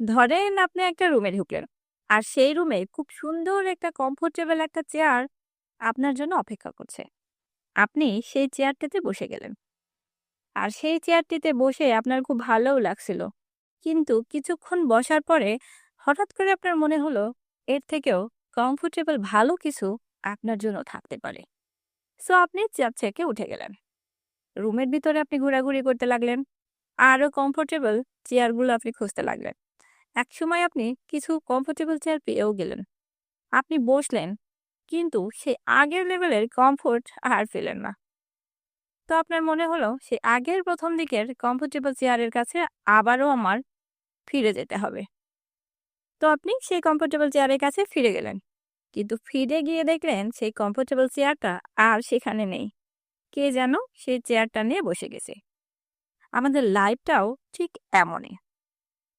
ধরেন আপনি একটা রুমে ঢুকলেন। আর সেই রুমে খুব সুন্দর একটা কমফোর্টেবল একটা চেয়ার আপনার জন্য অপেক্ষা করছে। আপনি সেই চেয়ারটিতে বসে গেলেন। আর সেই চেয়ারটিতে বসে আপনার খুব ভালোও লাগছিল। কিন্তু কিছুক্ষণ বসার পরে হঠাৎ করে আপনার মনে হলো, এর থেকেও কমফোর্টেবল ভালো কিছু আপনার জন্য থাকতে পারে। সো আপনি চেয়ার থেকে উঠে গেলেন। রুমের ভিতরে আপনি ঘোরাঘুরি করতে লাগলেন। আরও কমফোর্টেবল চেয়ারগুলো আপনি খুঁজতে লাগলেন। একসময় আপনি কিছু কমফোর্টেবল চেয়ার পেয়েও গেলেন। আপনি বসলেন, কিন্তু সেই আগের লেভেলের কমফোর্ট আর পেলেন না। তো আপনার মনে হলো সেই আগের প্রথম দিকের কমফোর্টেবল চেয়ারের কাছে আবারও আমার ফিরে যেতে হবে। তো আপনি সেই কমফোর্টেবল চেয়ারের কাছে ফিরে গেলেন। কিন্তু ফিরে গিয়ে দেখলেন সেই কমফোর্টেবল চেয়ারটা আর সেখানে নেই। কে যেন সেই চেয়ারটা নিয়ে বসে গেছে। আমাদের লাইফটাও ঠিক এমনই।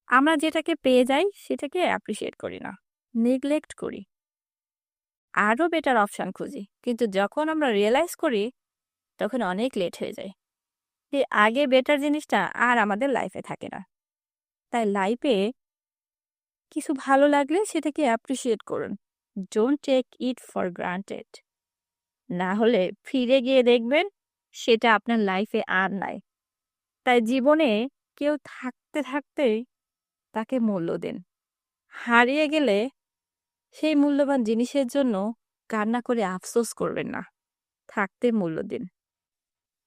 আমরা যেটাকে পেয়ে যাই, সেটাকে অ্যাপ্রিসিয়েট করি না। নেগলেক্ট করি। আরও বেটার অপশান খুঁজি। কিন্তু যখন আমরা রিয়েলাইজ করি, তখন অনেক লেট হয়ে যায়। যে আগে বেটার জিনিসটা আর আমাদের লাইফে থাকে না। তাই লাইফে কিছু ভালো লাগলে সেটাকে অ্যাপ্রিসিয়েট করুন। Don't take it for granted. না হলে ফিরে গিয়ে দেখবেন, সেটা আপনার লাইফে আর নাই। তাই জীবনে কেউ থাকতে থাকতেই তাকে মূল্য দিন। হারিয়ে গেলে সেই মূল্যবান জিনিসের জন্য কান্না করে আফসোস করবেন না। থাকতে মূল্য দিন।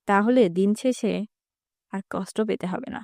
তাহলে দিন শেষে আর কষ্ট পেতে হবে না।